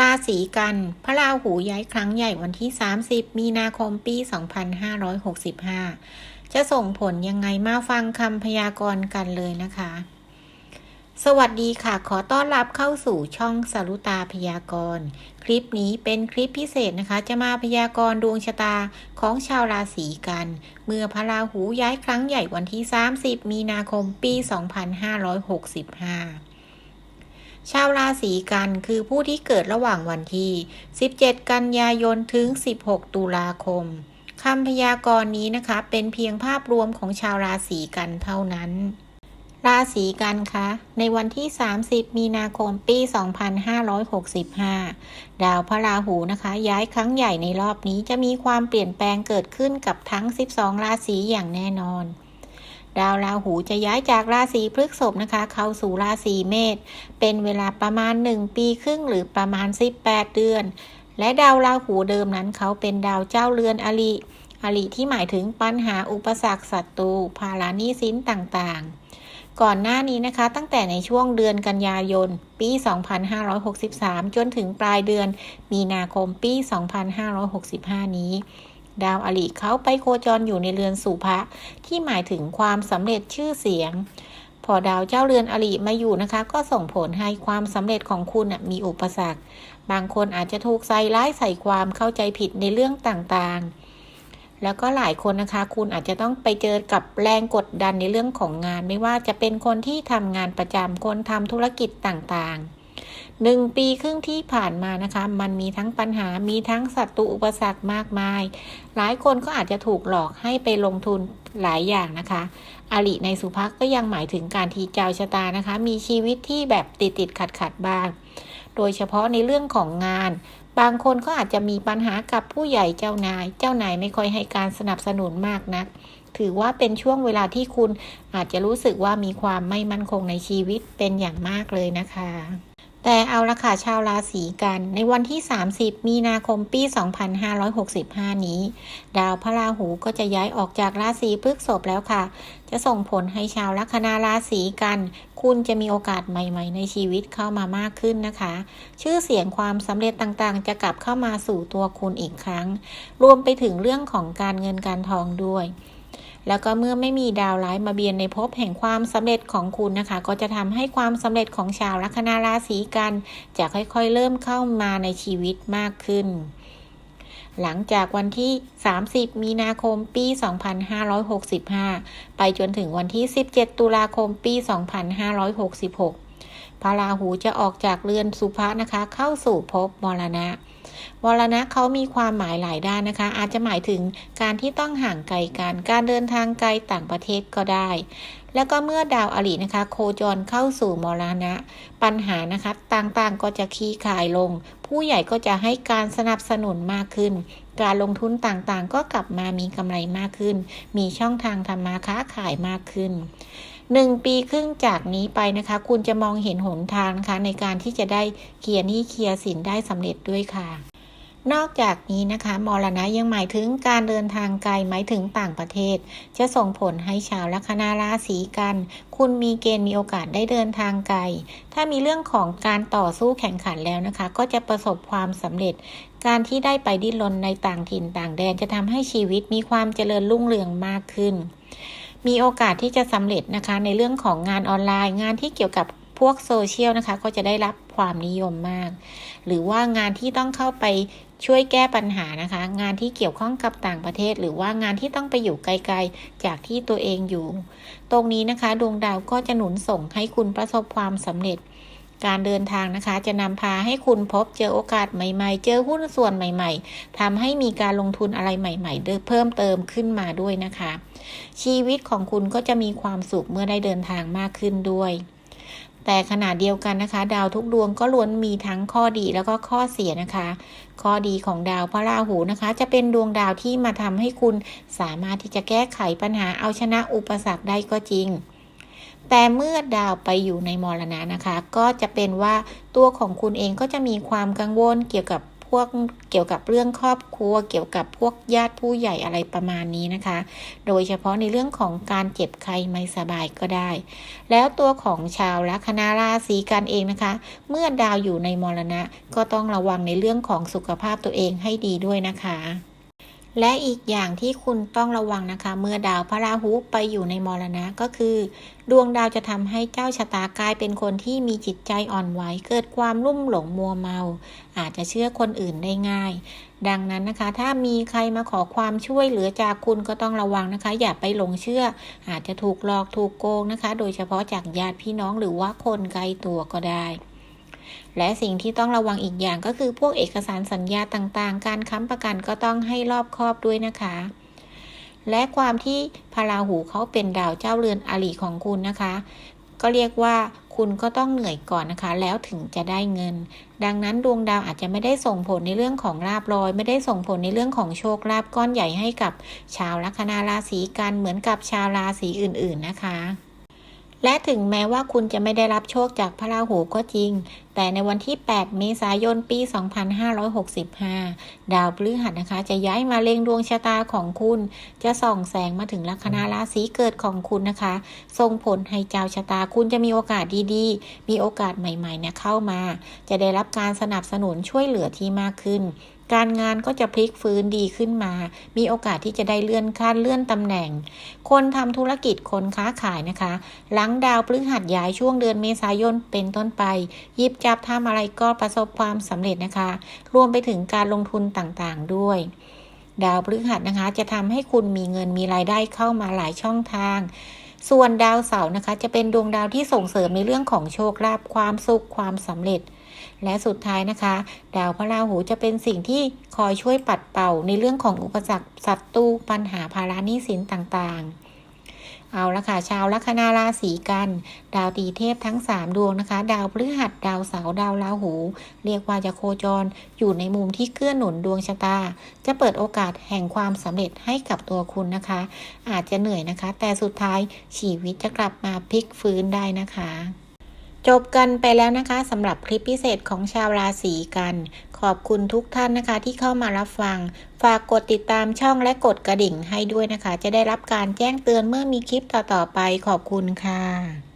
ราศีกัน พระราหูย้ายครั้งใหญ่วันที่ 30 มีนาคมปี 2565 จะส่งผลยังไงมาฟังคำพยากรณ์กันเลยนะคะ สวัสดีค่ะ ขอต้อนรับเข้าสู่ช่องสรุตาพยากรณ์ คลิปนี้เป็นคลิปพิเศษนะคะ จะมาพยากรณ์ดวงชะตาของชาวราศีกัน เมื่อพระราหูย้ายครั้งใหญ่วันที่ 30 มีนาคมปี 2565 ชาวราศีกันคือผู้ที่เกิดระหว่างวันที่ 17 กันยายนถึง 16 ตุลาคมคำพยากรณ์นี้นะคะ เป็นเพียงภาพรวมของชาวราศีกันเท่านั้น ราศีกันคะในวันที่ 30 มีนาคมปี 2565 ดาวพระราหูนะคะ ย้ายครั้งใหญ่ในรอบนี้จะมีความเปลี่ยนแปลงเกิดขึ้นกับทั้ง 12 ราศีอย่างแน่นอน ดาวราหูจะย้ายจากราศีพฤษภนะคะ เข้าสู่ราศีเมษเป็นเวลาประมาณ 1 ปีครึ่งหรือประมาณ 18 เดือน และดาวราหูเดิมนั้นเขาเป็นดาวเจ้าเรือนอริอริที่หมายถึงปัญหาอุปสรรคศัตรูภารานีสินต่างๆ ก่อนหน้านี้นะคะ ตั้งแต่ในช่วงเดือนกันยายน ปี 2563 จนถึงปลายเดือนมีนาคมปี 2565 นี้ ดาวอริเขาไปโคจรอยู่ในเรือนสุภะที่หมายถึงความสำเร็จชื่อเสียง พอดาวเจ้าเรือนอริมาอยู่นะคะ ก็ส่งผลให้ความสำเร็จของคุณมีอุปสรรค บางคนอาจจะถูกใส่ร้ายใส่ความเข้าใจผิดในเรื่องต่างๆแล้วก็หลายคนนะคะ คุณอาจจะต้องไปเจอกับแรงกดดันในเรื่องของงาน ไม่ว่าจะเป็นคนที่ทำงานประจำคนทำธุรกิจต่างๆ หนึ่งปีครึ่งที่ผ่านมานะคะ มันมีทั้งปัญหามีทั้งศัตรูอุปสรรคมากมาย หลายคนก็อาจจะถูกหลอกให้ไปลงทุนหลายอย่างนะคะอริในสุภาพก็ยังหมายถึงการทีเจ้าชะตานะคะ มีชีวิตที่แบบติดติดขัดขัดบ้าง โดยเฉพาะในเรื่องของงาน บางคนก็อาจจะมีปัญหากับผู้ใหญ่เจ้านาย เจ้านายไม่ค่อยให้การสนับสนุนมากนัก ถือว่าเป็นช่วงเวลาที่คุณอาจจะรู้สึกว่ามีความไม่มั่นคงในชีวิตเป็นอย่างมากเลยนะคะ แต่เอาละค่ะชาวราศีกัน ในวันที่ 30 มีนาคมปี 2565 นี้ ดาวพระราหูก็จะย้ายออกจากราศีพฤษภแล้วค่ะ จะส่งผลให้ชาวลัคนาราศีกัน คุณจะมีโอกาสใหม่ ๆ ในชีวิตเข้ามามากขึ้นนะคะ ชื่อเสียงความสำเร็จต่างๆ จะกลับเข้ามาสู่ตัวคุณอีกครั้ง รวมไปถึงเรื่องของการเงินการทองด้วย แล้วก็เมื่อไม่มีดาวร้ายมาเบียนในภพแห่งความสำเร็จของคุณนะคะ ก็จะทำให้ความสำเร็จของชาวลัคนาราศีกันจะค่อยๆ เริ่มเข้ามาในชีวิตมากขึ้นหลังจากวันที่ 30 มีนาคม ปี 2565 ไปจนถึงวันที่ 17 ตุลาคม ปี 2566 พระราหูจะออกจากเรือนสุภะนะคะ เข้าสู่ภพมรณะ มรณะเขามีความหมายหลายด้านนะคะ อาจจะหมายถึงการที่ต้องห่างไกลกัน การเดินทางไกลต่างประเทศก็ได้ แล้วก็เมื่อดาวอรินะคะ โคจรเข้าสู่มรณะ ปัญหานะคะต่างๆก็จะคลี่คลายลง ผู้ใหญ่ก็จะให้การสนับสนุนมากขึ้น การลงทุนต่างๆ ก็กลับมามีกำไรมากขึ้น มีช่องทางทำมาค้าขายมากขึ้นหนึ่งปีครึ่งจากนี้ไปนะคะ คุณจะมองเห็นหนทางนะคะในการที่จะได้เคลียร์หนี้เคลียร์สินได้สำเร็จด้วยค่ะ นอกจากนี้นะคะมรณะยังหมายถึงการเดินทางไกลหมายถึงต่างประเทศ จะส่งผลให้ชาวลัคนาราศีกัน คุณมีเกณฑ์มีโอกาสได้เดินทางไกล ถ้ามีเรื่องของการต่อสู้แข่งขันแล้วนะคะ ก็จะประสบความสำเร็จ การที่ได้ไปดิ้นรนในต่างถิ่นต่างแดนจะทำให้ชีวิตมีความเจริญรุ่งเรืองมากขึ้น มีโอกาสที่จะสำเร็จนะคะในเรื่องของงานออนไลน์ งานที่เกี่ยวกับ พวกโซเชียลนะคะ ก็จะได้รับความนิยมมาก หรือว่างานที่ต้องเข้าไปช่วยแก้ปัญหานะคะ งานที่เกี่ยวข้องกับต่างประเทศ หรือว่างานที่ต้องไปอยู่ไกลๆ จากที่ตัวเองอยู่ ตรงนี้นะคะ ดวงดาวก็จะหนุนส่งให้คุณประสบความสำเร็จ การเดินทางนะคะ จะนำพาให้คุณพบเจอโอกาสใหม่ๆ เจอหุ้นส่วนใหม่ๆทำให้มีการลงทุนอะไรใหม่ๆเพิ่มเติมขึ้นมาด้วยนะคะ ชีวิตของคุณก็จะมีความสุขเมื่อได้เดินทางมากขึ้นด้วย แต่ขณะเดียวกันนะคะ ดาวทุกดวงก็ล้วนมีทั้งข้อดีแล้วก็ข้อเสียนะคะ ข้อดีของดาวพระราหูนะคะ จะเป็นดวงดาวที่มาทำให้คุณสามารถที่จะแก้ไขปัญหาเอาชนะอุปสรรคได้ก็จริง แต่เมื่อดาวไปอยู่ในมรณะนะคะ ก็จะเป็นว่าตัวของคุณเองก็จะมีความกังวลเกี่ยวกับ พวกเกี่ยวกับเรื่องครอบครัว เกี่ยวกับพวกญาติผู้ใหญ่อะไรประมาณนี้นะคะ โดยเฉพาะในเรื่องของการเจ็บใครไม่สบายก็ได้ แล้วตัวของชาวลัคนาราศีกันเองนะคะ เมื่อดาวอยู่ในมรณะก็ต้องระวังในเรื่องของสุขภาพตัวเองให้ดีด้วยนะคะ และอีกอย่างที่คุณต้องระวังนะคะ เมื่อดาวพระราหูไปอยู่ในมรณะก็คือ ดวงดาวจะทำให้เจ้าชะตากลายเป็นคนที่มีจิตใจอ่อนไหวเกิดความลุ่มหลงมัวเมา อาจจะเชื่อคนอื่นได้ง่าย ดังนั้นนะคะ ถ้ามีใครมาขอความช่วยเหลือจากคุณก็ต้องระวังนะคะ อย่าไปหลงเชื่อ อาจจะถูกหลอกถูกโกงนะคะ โดยเฉพาะจากญาติพี่น้องหรือว่าคนไกลตัวก็ได้ และสิ่งที่ต้องระวังอีกอย่างก็คือพวกเอกสารสัญญาต่างๆ การค้ำประกันก็ต้องให้รอบคอบด้วยนะคะ และความที่พาราหูเขาเป็นดาวเจ้าเรือนอริของคุณนะคะ ก็เรียกว่าคุณก็ต้องเหนื่อยก่อนนะคะ แล้วถึงจะได้เงิน ดังนั้นดวงดาวอาจจะไม่ได้ส่งผลในเรื่องของลาบลอย ไม่ได้ส่งผลในเรื่องของโชคลาภก้อนใหญ่ให้กับชาวลัคนาราศีกันเหมือนกับชาวราศีอื่น ๆนะคะ และถึงแม้ว่าคุณจะไม่ได้รับโชคจากพระราหูก็จริง แต่ในวันที่ 8 เมษายน ปี 2565 ดาวพฤหัสนะคะ จะย้ายมาเล็งดวงชะตาของคุณ จะส่องแสงมาถึงลัคนาราศีเกิดของคุณนะคะ ส่งผลให้เจ้าชะตาคุณจะมีโอกาสดีๆ มีโอกาสใหม่ๆเนี่ยเข้ามา จะได้รับการสนับสนุนช่วยเหลือที่มากขึ้น การงานก็จะพลิกฟื้นดีขึ้นมา มีโอกาสที่จะได้เลื่อนขั้นเลื่อนตำแหน่ง คนทำธุรกิจคนค้าขายนะคะ หลังดาวพฤหัสย้ายช่วงเดือนเมษายนเป็นต้นไปยิบจับทำอะไรก็ประสบความสำเร็จนะคะ รวมไปถึงการลงทุนต่างๆด้วยดาวพฤหัสนะคะ จะทำให้คุณมีเงินมีรายได้เข้ามาหลายช่องทาง ส่วนดาวเสาร์นะคะ จะเป็นดวงดาวที่ส่งเสริมในเรื่องของโชคลาภความสุขความสำเร็จ และสุดท้ายนะคะ ดาวพระราหูจะเป็นสิ่งที่คอยช่วยปัดเป่าในเรื่องของอุปสรรคศัตรูปัญหาภาระหนี้สินต่างๆเอาละค่ะชาวลัคนาราศีกัน ดาวตีเทพทั้ง 3 ดวงนะคะ ดาวพฤหัสดาวเสาร์ดาวราหู เรียกว่าจะโคจร อยู่ในมุมที่เกื้อหนุนดวงชะตา จะเปิดโอกาสแห่งความสำเร็จให้กับตัวคุณนะคะ อาจจะเหนื่อยนะคะ แต่สุดท้ายชีวิตจะกลับมาพลิกฟื้นได้นะคะ จบกันไปแล้วนะคะสำหรับคลิปพิเศษของชาวราศีกัน ขอบคุณทุกท่านนะคะที่เข้ามารับฟัง ฝากกดติดตามช่องและกดกระดิ่งให้ด้วยนะคะ จะได้รับการแจ้งเตือนเมื่อมีคลิปต่อๆไปขอบคุณค่ะ